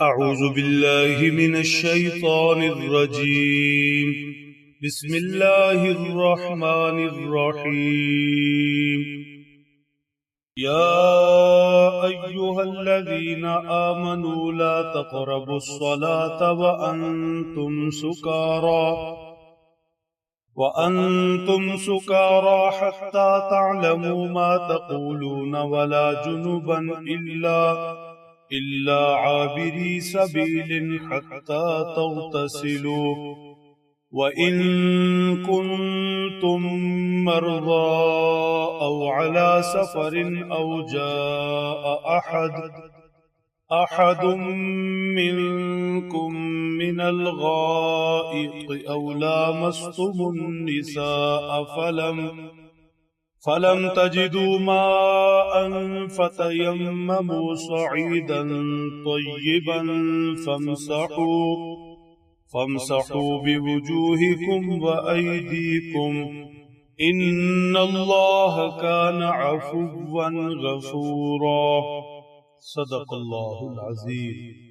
أعوذ بالله من الشيطان الرجيم. بسم الله الرحمن الرحيم. يا أيها الذين آمنوا لا تقربوا الصلاة وأنتم سكارى. وأنتم سكارى حتى تعلموا ما تقولون ولا جنبا إلا إلا عابري سبيل حتى تغتسلوا. وإن كنتم مرضى أو على سفر أو جاء أحد أحد منكم من الغائط أو لامستم النساء فلم فلم تجدوا ماء فتيمموا صعيدا طيبا فامسحوا فامسحوا بوجوهكم وأيديكم إن الله كان عفوا غفورا صدق اللہ العظیم۔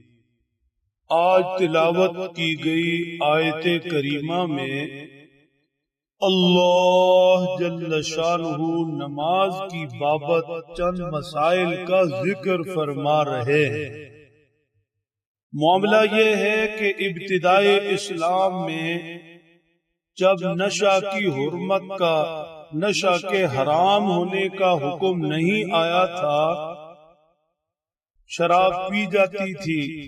آج تلاوت کی گئی آیت کریمہ میں اللہ جل شانہ نماز کی بابت چند مسائل کا ذکر فرما رہے ہیں۔ معاملہ یہ ہے کہ ابتدائی اسلام میں جب نشہ کی حرمت کا، نشہ کے حرام ہونے کا حکم نہیں آیا تھا، شراب پی جاتی تھی۔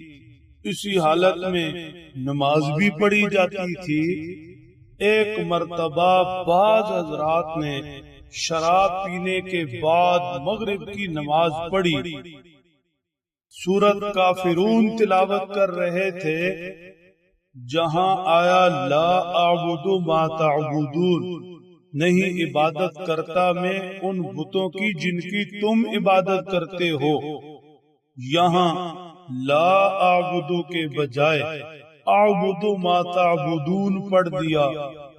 اسی حالت میں نماز بھی پڑھی جاتی تھی۔ ایک مرتبہ بعض حضرات نے شراب پینے کے بعد مغرب کی نماز پڑھی۔ سورت کافرون تلاوت کر رہے تھے۔ جہاں آیا، لا اعبد ما تعبدون۔ نہیں عبادت کرتا میں ان بتوں کی جن کی تم عبادت کرتے ہو۔ یہاں لا آبدو کے بجائے آبدو ما تعبدون پڑھ دیا۔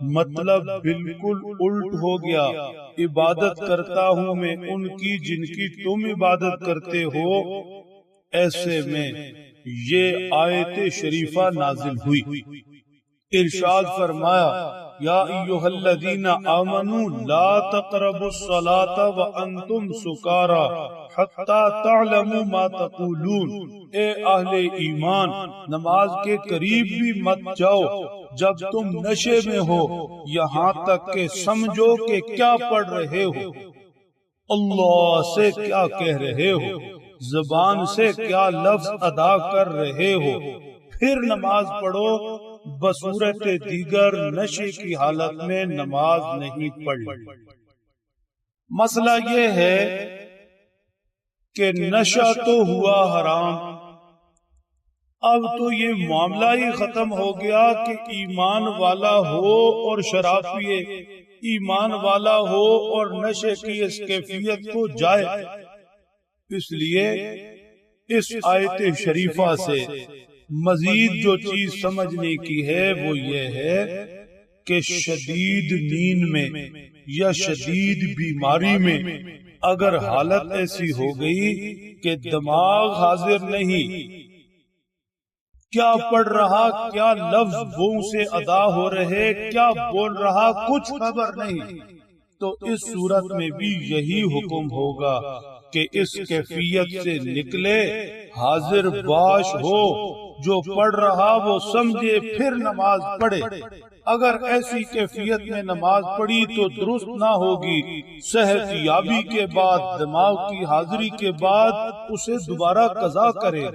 مطلب بالکل الٹ ہو گیا۔ عبادت کرتا ہوں میں ان کی جن کی تم عبادت کرتے ہو۔ ایسے میں یہ آیت شریفہ نازل ہوئی۔ ارشاد فرمایا یا ایوہ الذین آمنوا لا تقربوا الصلاة وانتم سکارا حتی تعلموا ما تقولون۔ اے اہل ایمان، نماز کے قریب بھی مت جاؤ۔ جب تم نشے میں ہو، یہاں تک کہ سمجھو کہ کیا پڑھ رہے ہو۔ اللہ سے کیا کہہ رہے ہو؟ زبان سے کیا لفظ ادا کر رہے ہو؟ پھر نماز پڑھو۔ بصورت دیگر نشے کی حالت میں نماز نہیں پڑھ مسئلہ یہ ہے کہ نشہ تو ہوا حرام۔ اب تو یہ معاملہ ہی ختم ہو گیا کہ ایمان والا ہو اور شراب پیے ایمان والا ہو اور نشے کی اس کیفیت کو جائے۔ اس لیے اس آیت شریفہ سے مزید جو چیز سمجھنے کی ہے وہ یہ ہے کہ شدید نیند میں یا شدید بیماری میں اگر حالت ایسی ہو گئی کہ دماغ حاضر نہیں کیا پڑھ رہا کیا لفظ وہ سے ادا ہو رہے کیا بول رہا کچھ خبر نہیں۔ تو اس صورت میں بھی یہی حکم ہوگا کہ اس کیفیت سے نکلے، حاضر باش ہو، جو پڑھ رہا وہ سمجھے، پھر نماز پڑھے۔ اگر ایسی کیفیت میں نماز پڑھی تو درست نہ ہوگی۔ صحت یابی کے بعد، دماغ کی حاضری کے بعد اسے دوبارہ قضا کرے۔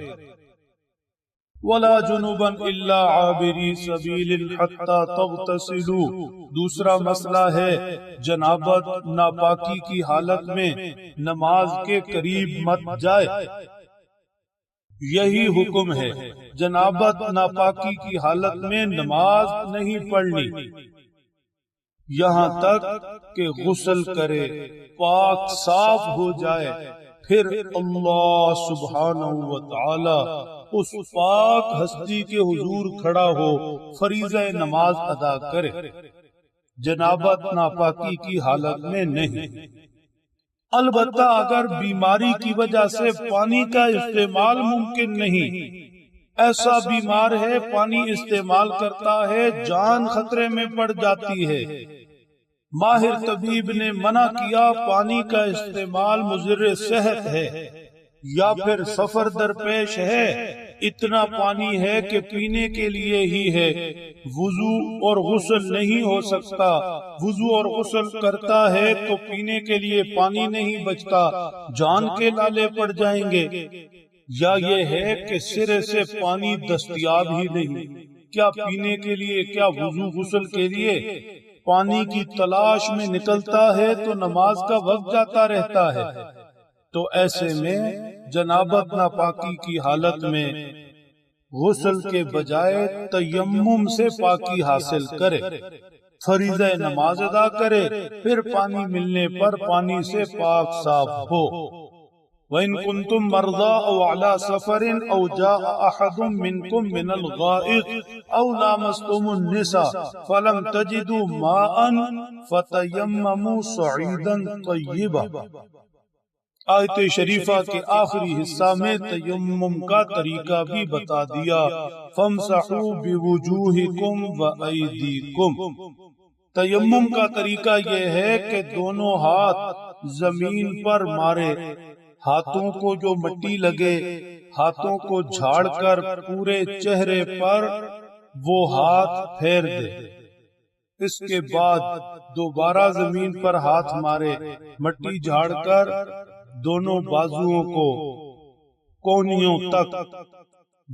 ولا جنوبا الا عابری سبیل حتى تغتسلوا. دوسرا مسئلہ ہے جنابت ناپاکی کی حالت میں نماز کے قریب مت جائے۔ یہی حکم ہے۔ جنابت ناپاکی کی حالت میں نماز نہیں پڑھنی۔ یہاں تک کہ غسل کرے، پاک صاف ہو جائے۔ پھر اللہ سبحانہ و تعالی اس پاک ہستی کے حضور کھڑا ہو، فریضہ نماز ادا کرے۔ جنابت ناپاکی کی حالت میں نہیں۔ البتہ اگر بیماری کی وجہ سے پانی کا استعمال ممکن نہیں، ایسا بیمار ہے، پانی استعمال کرتا ہے، جان خطرے میں پڑ جاتی ہے۔ ماہر طبیب نے منع کیا، پانی کا استعمال مضر صحت ہے۔ یا پھر سفر درپیش ہے اتنا پانی ہے کہ پینے کے لیے ہی ہے۔ وضو اور غسل نہیں ہو سکتا۔ وضو اور غسل کرتا ہے تو پینے کے لیے پانی نہیں بچتا۔ جان کے لالے پڑ جائیں گے۔ یا یہ ہے کہ سرے سے پانی دستیاب ہی نہیں۔ کیا پینے کے لیے کیا وضو غسل کے لیے؟ پانی کی تلاش میں نکلتا ہے تو نماز کا وقت جاتا رہتا ہے تو ایسے میں جنابت ناپاکی کی حالت میں غسل کے بجائے تیمم سے پاکی حاصل کرے، فریضہ نماز ادا کرے، پھر پانی ملنے پر پانی سے پاک صاف ہو۔ وَإِن كُنتُم مَرْضَى أَوْ عَلَى سَفَرٍ أَوْ جَاءَ أَحَدٌ مِّنكُم مِّنَ الْغَائِطِ أَوْ لَامَسْتُمُ النِّسَاءَ فَلَمْ تَجِدُوا مَاءً فَتَيَمَّمُوا صَعِيدًا طَيِّبًا۔ آیت شریفہ کے آخری حصہ میں تیمم کا طریقہ بھی بتا دیا۔ فَمْسَحُوا بِوُجُوهِكُمْ وَأَيْدِيكُمْ تیمم کا طریقہ یہ ہے کہ دونوں ہاتھ زمین پر مارے۔ ہاتھوں کو جو مٹی لگے ہاتھوں کو جھاڑ کر پورے چہرے پر وہ ہاتھ پھیر دے۔ اس کے بعد دوبارہ زمین پر ہاتھ مارے مٹی جھاڑ کر دونوں بازوؤں کو کونیوں تک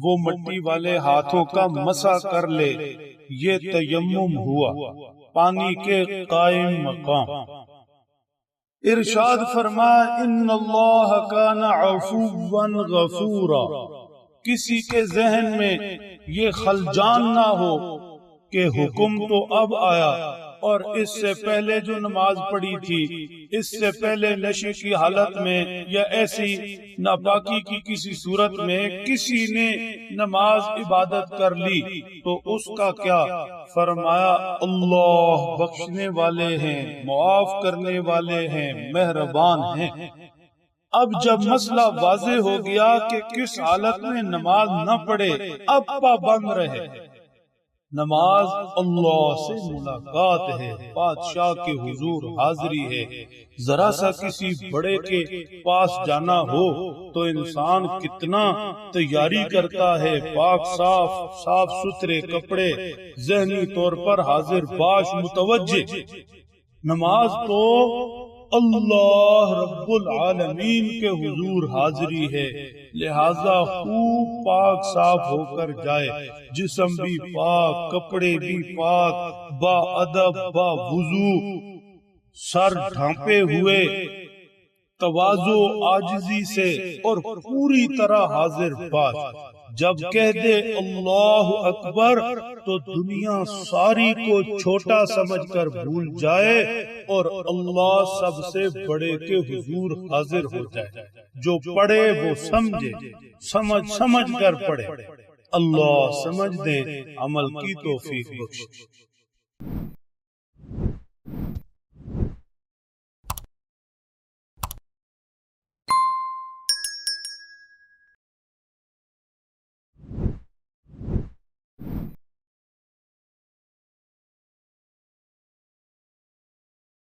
وہ مٹی والے ہاتھوں کا مسا کر لے یہ تیمم ہوا پانی کے قائم مقام۔ ارشاد فرما ان اللہ کان عفوا غفورا۔ کسی کے ذہن میں یہ خلجان نہ ہو کہ حکم تو اب آیا۔ اور اس سے پہلے جو نماز پڑھی تھی، اس سے پہلے نشے کی حالت میں یا ایسی ناپاکی کی کسی صورت میں کسی نے نماز عبادت کر لی، تو اس کا کیا؟ فرمایا، اللہ بخشنے والے ہیں، معاف کرنے والے ہیں، مہربان ہیں۔ اب جب مسئلہ واضح ہو گیا کہ کس حالت میں نماز نہ پڑھے، اب پابند رہے۔ نماز اللہ سے ملاقات ہے۔ بادشاہ کے حضور حاضری ہے۔ ذرا سا کسی بڑے کے پاس جانا ہو تو انسان کتنا تیاری کرتا ہے۔ پاک صاف صاف ستھرے کپڑے۔ ذہنی طور پر حاضر باش متوجہ۔ نماز تو اللہ رب العالمین کے حضور حاضری ہے، لہذا خوب پاک صاف ہو کر جائے۔ جسم بھی پاک، کپڑے بھی پاک، با ادب، با وضو، سر ڈھانپے ہوئے توازو آجزی سے اور پوری طرح حاضر باش۔ جب کہہ دے اللہ اکبر تو دنیا ساری کو چھوٹا سمجھ کر بھول جائے اور اللہ سب سے بڑے کے حضور حاضر ہو جائے۔ جو پڑھے وہ سمجھے۔ سمجھ سمجھ کر پڑھے۔ اللہ سمجھ دے عمل کی توفیق بخش